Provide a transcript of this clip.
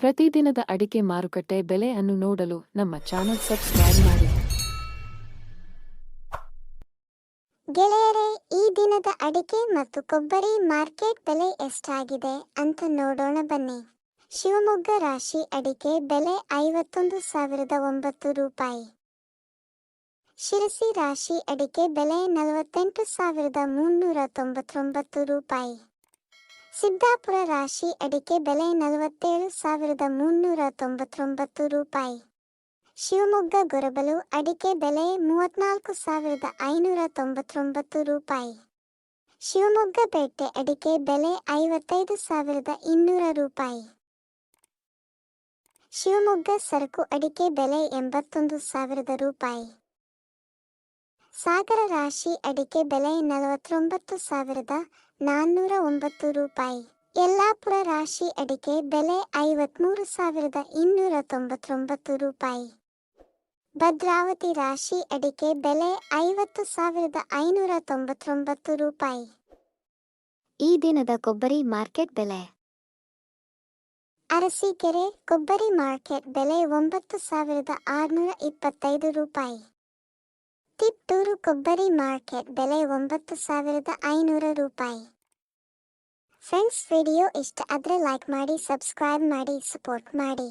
ಪ್ರತಿದಿನದ ಅಡಿಕೆ ಮಾರುಕಟ್ಟೆ ಬೆಲೆ ಅನ್ನು ನೋಡಲು ನಮ್ಮ ಚಾನೆಲ್ ಸಬ್ಸ್ಕ್ರೈಬ್ ಮಾಡಿ. ಗೆಳೆಯರೇ, ಈ ದಿನದ ಅಡಿಕೆ ಮತ್ತು ಕೊಬ್ಬರಿ ಮಾರ್ಕೆಟ್ ಬೆಲೆ ಎಷ್ಟಾಗಿದೆ ಅಂತ ನೋಡೋಣ ಬನ್ನಿ. ಶಿವಮೊಗ್ಗ ರಾಶಿ ಅಡಿಕೆ ಬೆಲೆ ಐವತ್ತೊಂದು ಸಾವಿರದ ಒಂಬತ್ತು ರೂಪಾಯಿ. ಶಿರಸಿ ರಾಶಿ ಅಡಿಕೆ ಬೆಲೆ ನಲವತ್ತೆಂಟು ಸಾವಿರದ ಮುನ್ನೂರ ತೊಂಬತ್ತೊಂಬತ್ತು ರೂಪಾಯಿ. ಸಿದ್ದಾಪುರ ರಾಶಿ ಅಡಿಕೆ ಬೆಲೆ ನಲವತ್ತೇಳು ಸಾವಿರದ ಮುನ್ನೂರ ತೊಂಬತ್ತೊಂಬತ್ತು ರೂಪಾಯಿ. ಶಿವಮೊಗ್ಗ ಗೊರಬಲು ಅಡಿಕೆ ಬೆಲೆ ಮೂವತ್ನಾಲ್ಕು ಸಾವಿರದ ಐನೂರ ತೊಂಬತ್ತೊಂಬತ್ತು ರೂಪಾಯಿ. ಶಿವಮೊಗ್ಗ ಪೇಟೆ ಅಡಿಕೆ ಬೆಲೆ ಐವತ್ತೈದು ಸಾವಿರದ ಇನ್ನೂರ ರೂಪಾಯಿ. ಶಿವಮೊಗ್ಗ ಸರಕು ಅಡಿಕೆ ಬೆಲೆ ಎಂಬತ್ತೊಂದು ಸಾವಿರದ ರೂಪಾಯಿ. ಸಾಗರ ರಾಶಿ ಅಡಿಕೆ ಬೆಲೆ ನಲವತ್ತೊಂಬತ್ತು ಸಾವಿರದ ನಾನ್ನೂರ ಒಂಬತ್ತು ರೂಪಾಯಿ. ಯಲ್ಲಾಪುರ ರಾಶಿ ಅಡಿಕೆ ಬೆಲೆ ಐವತ್ಮೂರು ಸಾವಿರದ ಇನ್ನೂರ ತೊಂಬತ್ತೊಂಬತ್ತು ರೂಪಾಯಿ. ಭದ್ರಾವತಿ ರಾಶಿ ಅಡಿಕೆ ಬೆಲೆ ಐವತ್ತು ಸಾವಿರದ ಐನೂರ ತೊಂಬತ್ತೊಂಬತ್ತು ರೂಪಾಯಿ. ಈ ದಿನದ ಕೊಬ್ಬರಿ ಮಾರ್ಕೆಟ್ ಬೆಲೆ. ಅರಸೀಕೆರೆ ಕೊಬ್ಬರಿ ಮಾರ್ಕೆಟ್ ಬೆಲೆ ಒಂಬತ್ತು ಸಾವಿರದ ಆರುನೂರ ಇಪ್ಪತ್ತೈದು ರೂಪಾಯಿ. ತಿಪ್ಟೂರು ಕೊಬ್ಬರಿ ಮಾರ್ಕೆಟ್ ಬೆಲೆ ಒಂಬತ್ತು ಸಾವಿರದ ಐನೂರು ರೂಪಾಯಿ. ಫ್ರೆಂಡ್ಸ್, ವಿಡಿಯೋ ಇಷ್ಟ ಆದರೆ ಲೈಕ್ ಮಾಡಿ, ಸಬ್ಸ್ಕ್ರೈಬ್ ಮಾಡಿ, ಸಪೋರ್ಟ್ ಮಾಡಿ.